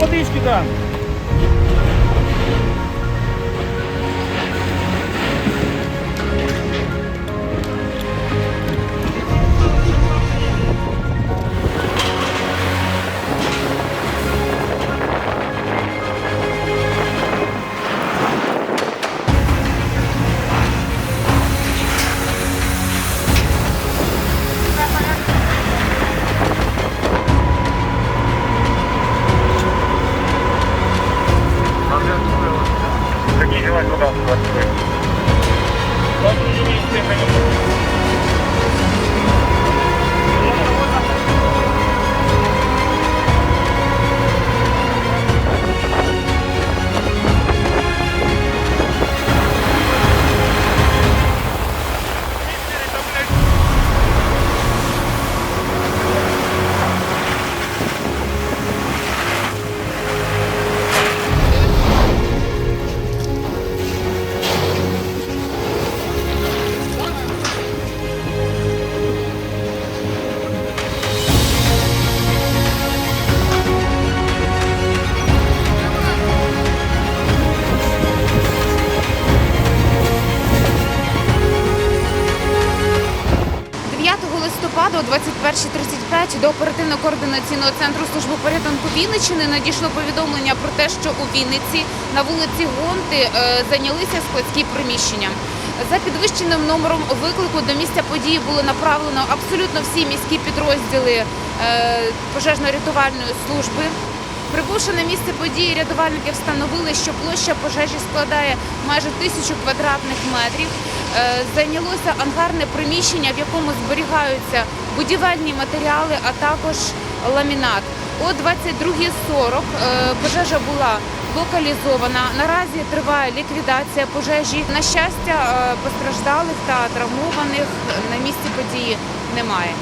зараз я тобі водички дам. Листопада о 21.35 до оперативно-координаційного центру служби порятунку Вінниччини надійшло повідомлення про те, що у Вінниці на вулиці Гонти е, зайнялися складські приміщення. За підвищеним номером виклику до місця події було направлено абсолютно всі міські підрозділи е, пожежно-рятувальної служби. Прибувши на місце події, рятувальники встановили, що площа пожежі складає майже тисячу квадратних метрів. Е, Зайнялося ангарне приміщення, в якому зберігаються будівельні матеріали, а також ламінат. О 22.40 е, пожежа була локалізована. Наразі триває ліквідація пожежі. На щастя, е, постраждалих та травмованих на місці події немає.